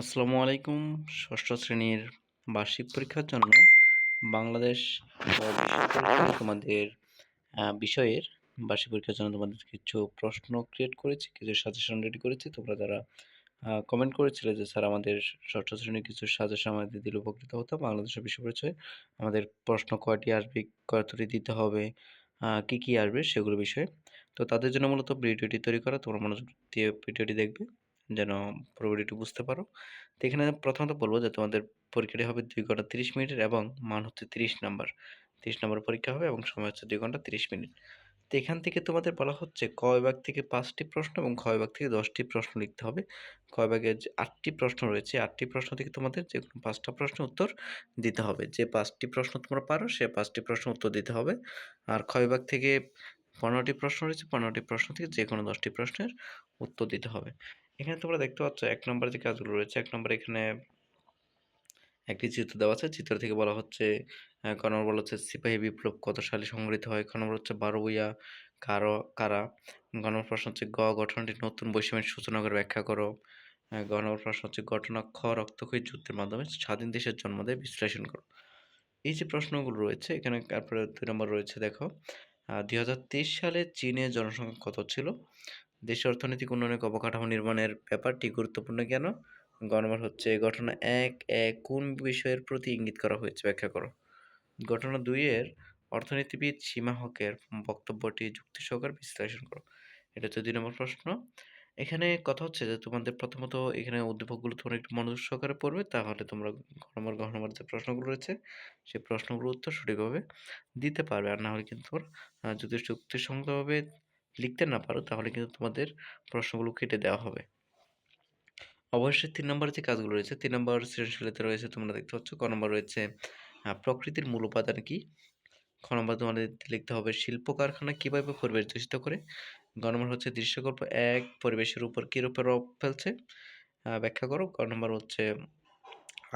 আসসালামু আলাইকুম, ষষ্ঠ শ্রেণির বার্ষিক পরীক্ষার জন্য বাংলাদেশ তোমাদের বিষয়ের বার্ষিক পরীক্ষার জন্য তোমাদের কিছু প্রশ্ন ক্রিয়েট করেছি, কিছু সাজেশন রেডি করেছি। তোমরা যারা কমেন্ট করেছিলে যে, স্যার, আমাদের ষষ্ঠ শ্রেণির কিছু সাজেশন আমাদের দিলে উপকৃত হতো বাংলাদেশের বিশ্ব পরিচয়, আমাদের প্রশ্ন কয়টি আসবে, কতটি দিতে হবে কি কি আসবে সেগুলো বিষয়ে। তো তাদের জন্য মূলত ভিডিওটি তৈরি করা, তোমরা মনোযোগ দিয়ে ভিডিওটি দেখবে। যেন পুরো ভিডিওটি বুঝতে পারো। তো এখানে প্রথমত বলব যে তোমাদের পরীক্ষাটি হবে দুই ঘণ্টা তিরিশ মিনিটের এবং মান হচ্ছে তিরিশ নাম্বার। তিরিশ নাম্বার পরীক্ষা হবে এবং সময় হচ্ছে দুই ঘণ্টা তিরিশ মিনিট। তো এখান থেকে তোমাদের বলা হচ্ছে ক বিভাগ থেকে পাঁচটি প্রশ্ন এবং খ বিভাগ থেকে দশটি প্রশ্ন লিখতে হবে। ক বিভাগে যে আটটি প্রশ্ন রয়েছে আটটি প্রশ্ন থেকে তোমাদের যে কোনো পাঁচটা প্রশ্ন উত্তর দিতে হবে। যে পাঁচটি প্রশ্ন তোমরা পারো, সে পাঁচটি প্রশ্ন উত্তর দিতে হবে। আর খ বিভাগ থেকে পনেরোটি প্রশ্ন রয়েছে, পনেরোটি প্রশ্ন থেকে যে কোনো দশটি প্রশ্নের উত্তর দিতে হবে। এখানে তোমরা দেখতে পাচ্ছ এক নম্বর যে কাজগুলো রয়েছে, এক নম্বর এখানে একটি চিত্র দেওয়া আছে। চিত্র থেকে বলা হচ্ছে ক নম্বর বলা হচ্ছে, সিপাহী বিপ্লব কত সালে সংগঠিত হয়? খ নম্বর হচ্ছে, বারো বইয়া কারও, কারা? গ নম্বর প্রশ্ন হচ্ছে, গ গঠনটি নতুন বৈষম্যের সূচনা করে ব্যাখ্যা করো। গ নম্বর প্রশ্ন হচ্ছে, ঘটনা খ রক্তক্ষয়ী যুদ্ধের মাধ্যমে স্বাধীন দেশের জন্ম দেয়, বিশ্লেষণ করো। এই যে প্রশ্নগুলো রয়েছে, এখানে তারপরে দুই নম্বর রয়েছে, দেখো দুই হাজার তেইশ সালে চীনে জনসংখ্যা কত ছিল? দেশের অর্থনৈতিক উন্নয়নের অবকাঠামো নির্মাণের ব্যাপারটি গুরুত্বপূর্ণ কেন? গ নম্বর হচ্ছে ঘটনা এক এক, কোন বিষয়ের প্রতি ইঙ্গিত করা হয়েছে ব্যাখ্যা করো। ঘটনা দুইয়ের অর্থনীতিবিদ সীমা হকের বক্তব্যটি যুক্তি সহকারে বিশ্লেষণ করো। এটা হচ্ছে দুই নম্বর প্রশ্ন। এখানে কথা হচ্ছে যে তোমাদের প্রথমত এখানে উদ্দীপকগুলো তোমরা একটু মনোযোগ সহকারে পড়বে, তাহলে তোমরা ঘ নম্বর যে প্রশ্নগুলো রয়েছে সেই প্রশ্নগুলোর উত্তর সঠিকভাবে দিতে পারবে। আর না হলে কিন্তু তোমরা যদি যুক্তিসঙ্গতভাবে লিখতে না পারো, তাহলে কিন্তু তোমাদের প্রশ্নগুলো কেটে দেওয়া হবে। অবশ্যই তিন নম্বর যে কাজগুলো রয়েছে, তিন নম্বর সৃজনশীলতা রয়েছে তোমরা দেখতে পাচ্ছ, ক নম্বর রয়েছে প্রকৃতির মূল উপাদান কি? খ নম্বর তোমাদের লিখতে হবে, শিল্প কারখানা কীভাবে পরিবেশ দূষিত করে? গ নম্বর হচ্ছে, দৃশ্যকল্প এক পরিবেশের উপর কী রূপে প্রভাব ফেলছে? ব্যাখ্যা করো। গ নম্বর হচ্ছে,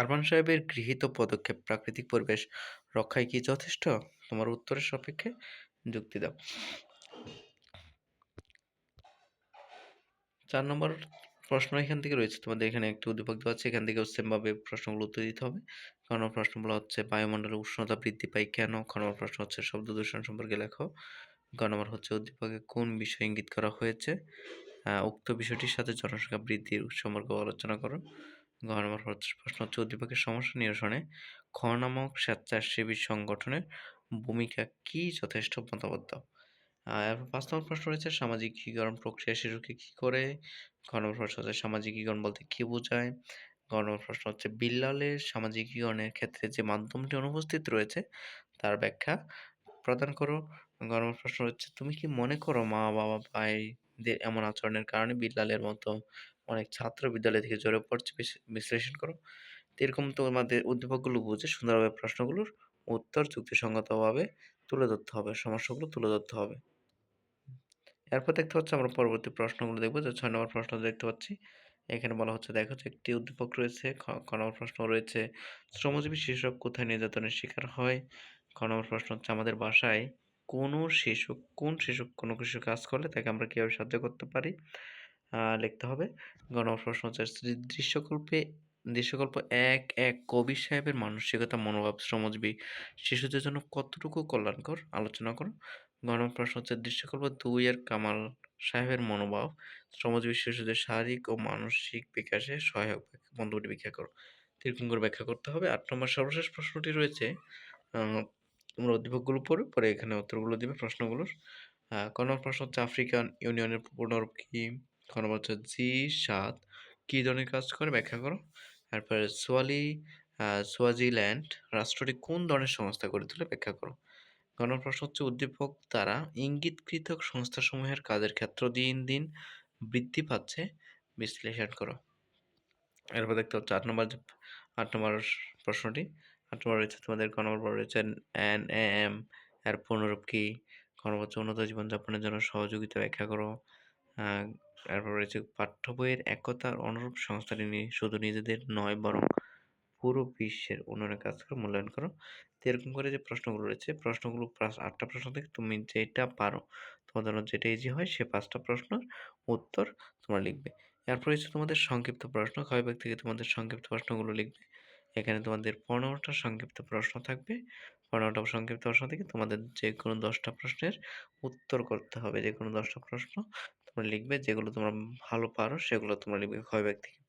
আরমান সাহেবের গৃহীত পদক্ষেপ, প্রাকৃতিক পরিবেশ রক্ষায় কি যথেষ্ট? তোমার উত্তরের সাপেক্ষে যুক্তি দাও। চার নম্বর প্রশ্ন এখান থেকে রয়েছে। তোমাদের এখানে একটু উদ্দীপক দেওয়া আছে। এখান থেকেও সেমভাবে প্রশ্নগুলো উত্তর দিতে হবে। ক নম্বর প্রশ্নগুলো হচ্ছে, বায়ুমণ্ডলের উষ্ণতা বৃদ্ধি পায় কেন? খ প্রশ্ন হচ্ছে, শব্দ দূষণ সম্পর্কে লেখো। গ নম্বর হচ্ছে উদ্দীপকে কোন বিষয় ইঙ্গিত করা হয়েছে? উক্ত বিষয়টির সাথে জনসংখ্যা বৃদ্ধির সম্পর্ক আলোচনা করো। নম্বর হচ্ছে- প্রশ্ন হচ্ছে উদ্দীপকের সমস্যা নিরসনে খ নামক স্বেচ্ছাসেবী সংগঠনের ভূমিকা কি? যথেষ্ট মতামত দাও। এরপর পাঁচ নম্বর প্রশ্ন রয়েছে সামাজিকীকরণ প্রক্রিয়া শিশুকে কি করে? খ নম্বর প্রশ্ন হচ্ছে সামাজিকীকরণ বলতে কি বোঝায়? গ নম্বর প্রশ্ন হচ্ছে বিল্লালের সামাজিকীকরণের ক্ষেত্রে যে মাধ্যমটি অনুপস্থিত রয়েছে, তার ব্যাখ্যা প্রদান করো। গ নম্বর প্রশ্ন হচ্ছে, তুমি কি মনে করো মা, বাবা, ভাইদের এমন আচরণের কারণে বিল্লালের মতো অনেক ছাত্র বিদ্যালয় থেকে জড়ে পড়ছে? বিশ- বিশ্লেষণ করো। এরকম তোমাদের উদ্দীপকগুলো বুঝে সুন্দরভাবে প্রশ্নগুলোর উত্তর যুক্তিসঙ্গতভাবে তুলে ধরতে হবে, সমস্যাগুলো তুলে ধরতে হবে। এরপর দেখতে পাচ্ছি আমরা পরবর্তী প্রশ্নগুলো দেখব। যে ছয় নম্বর প্রশ্ন দেখতে পাচ্ছি। এখানে বলা হচ্ছে, দেখো যে একটি উদ্দীপক রয়েছে, খ নম্বর প্রশ্ন রয়েছে, শ্রমজীবী শিশু কোথায় নির্যাতনের শিকার হয়? খ নম্বর প্রশ্ন হচ্ছে, আমাদের বাসায় কোনো শিশু, কোন শিশু কোনো কিছু কাজ করলে তাকে আমরা কীভাবে সাহায্য করতে পারি? লিখতে হবে। গ নম্বর প্রশ্ন হচ্ছে দৃশ্যকল্পে, দৃশ্যকল্প এক এক কবি সাহেবের মানসিকতা, মনোভাব শ্রমজীবী শিশুদের জন্য কতটুকু কল্যাণকর? আলোচনা করো। গ নম্বর প্রশ্ন হচ্ছে দৃশ্যকল্প দুই এর কামাল সাহেবের মনোভাব। শ্রমজীবী শিশুদের শারীরিক ও মানসিক বিকাশে সহায়ক বন্ধুটি ব্যাখ্যা করো। এরকম করে ব্যাখ্যা করতে হবে। আট নম্বর সর্বশেষ প্রশ্নটি রয়েছে তোমরা উদ্দীপকগুলো পড়ে পরে এখানে উত্তরগুলো দিবে প্রশ্নগুলোর। আহ, প্রশ্ন হচ্ছে আফ্রিকান ইউনিয়নের পুনরূপ কি? ক নম্বর হচ্ছে জি সাত। কী ধরনের কাজ করে? ব্যাখ্যা করো। তারপরে সোয়ালি সোয়াজিল্যান্ড রাষ্ট্রটি কোন ধরনের সংস্থা গড়ে তোলে? ব্যাখ্যা করো। গণ প্রশ্ন হচ্ছে উদ্দীপক দ্বারা ইঙ্গিতকৃত সংস্থাসমূহের কাজের ক্ষেত্র দিন দিন বৃদ্ধি পাচ্ছে। বিশ্লেষণ করো। এরপর দেখতে হচ্ছে আট নম্বর আট নম্বর প্রশ্নটি। আট নম্বর রয়েছে তোমাদের ক নম্বর রয়েছে এন এম। এর পুনরূপ কি? ক উন্নত জীবনযাপনের জন্য সহযোগিতা ব্যাখ্যা করো। এরপর রয়েছে পাঠ্য বইয়ের একতার অনুরূপ সংস্থাটি নিয়ে শুধু নিজেদের নয়, বরং পুরো বিশ্বের উন্নয়নের কাজ করে, মূল্যায়ন করো। তো এরকম করে যে প্রশ্নগুলো রয়েছে, প্রশ্নগুলো প্রাস আটটা প্রশ্ন থেকে তুমি যেটা পারো তোমার জন্য যেটা ইজি হয় সে পাঁচটা প্রশ্নের উত্তর তোমরা লিখবে। এরপর হচ্ছে তোমাদের সংক্ষিপ্ত প্রশ্ন ক্ষয় থেকে তোমাদের সংক্ষিপ্ত প্রশ্নগুলো লিখবে? এখানে তোমাদের পনেরোটা সংক্ষিপ্ত প্রশ্ন থাকবে। পনেরোটা সংক্ষিপ্ত প্রশ্ন থেকে তোমাদের যে কোনো দশটা প্রশ্নের উত্তর করতে হবে। যে কোনো দশটা প্রশ্ন তোমরা লিখবে, যেগুলো তোমরা ভালো পারো সেগুলো তোমরা লিখবে ক্ষয় থেকে?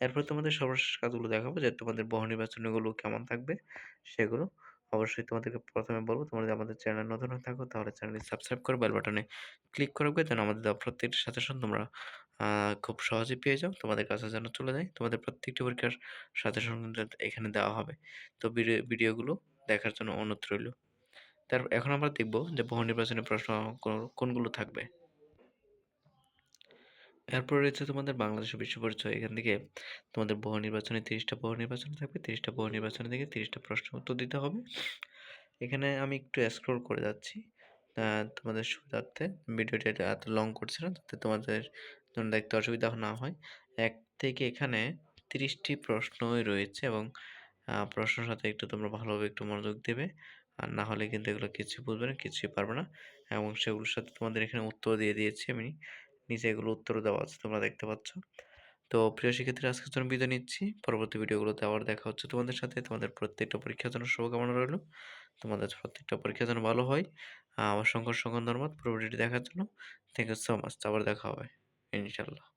এরপর তোমাদের সর্বশেষ কাজগুলো দেখাবো, যে তোমাদের বহু নির্বাচনীগুলো কেমন থাকবে, সেগুলো অবশ্যই তোমাদেরকে প্রথমে বলব। তোমরা আমাদের চ্যানেল নতুন হয়ে থাকো, তাহলে চ্যানেলটি সাবস্ক্রাইব করে বেল বাটনে ক্লিক করে রাখবে, যেন আমাদের দেওয়া প্রত্যেকটি সাজেশন তোমরা খুব সহজে পেয়ে যাও। তোমাদের কাছে যেন চলে যায়। তোমাদের প্রত্যেকটি পরীক্ষার সাজেশন এখানে দেওয়া হবে। তো ভিডিও, ভিডিওগুলো দেখার জন্য অনুরোধ রইল। তারপর এখন আমরা দেখব যে বহু নির্বাচনী প্রশ্ন কোনগুলো থাকবে। এরপর রয়েছে তোমাদের বাংলাদেশ বিশ্ব পরিচয়। এখান থেকে তোমাদের বহু নির্বাচনে তিরিশটা বহু নির্বাচন থাকবে, তিরিশটা বহু নির্বাচনে থেকে তিরিশটা প্রশ্ন উত্তর দিতে হবে। এখানে আমি একটু স্ক্রল করে যাচ্ছি তোমাদের সুবিধার্থে। ভিডিওটি এত লং করছে না, যাতে তোমাদের জন্য দেখতে অসুবিধা না হয়। এক থেকে এখানে তিরিশটি প্রশ্নই রয়েছে এবং প্রশ্নের সাথে একটু তোমরা ভালোভাবে একটু মনোযোগ দেবে। আর না হলে কিন্তু এগুলো কিছু বুঝবে না, কিছুই পারবে না। এবং সেগুলোর সাথে তোমাদের এখানে উত্তর দিয়ে দিয়েছি আমি। নিচে এগুলো উত্তর দেওয়া আছে তোমরা দেখতে পাচ্ছ। তো প্রিয় শিক্ষার্থী আজকের জন্য বিদায় নিচ্ছি। পরবর্তী ভিডিওগুলোতে আবার দেখা হচ্ছে তোমাদের সাথে। তোমাদের প্রত্যেকটা পরীক্ষার জন্য শুভকামনা রইল। তোমাদের প্রত্যেকটা পরীক্ষার যেন ভালো হয়। আমার অসংখ্য অসংখ্য ধন্যবাদ। পুরো ভিডিওটি দেখার জন্য। থ্যাংক ইউ সো মাচ আবার দেখা হবে। ইনশাল্লাহ।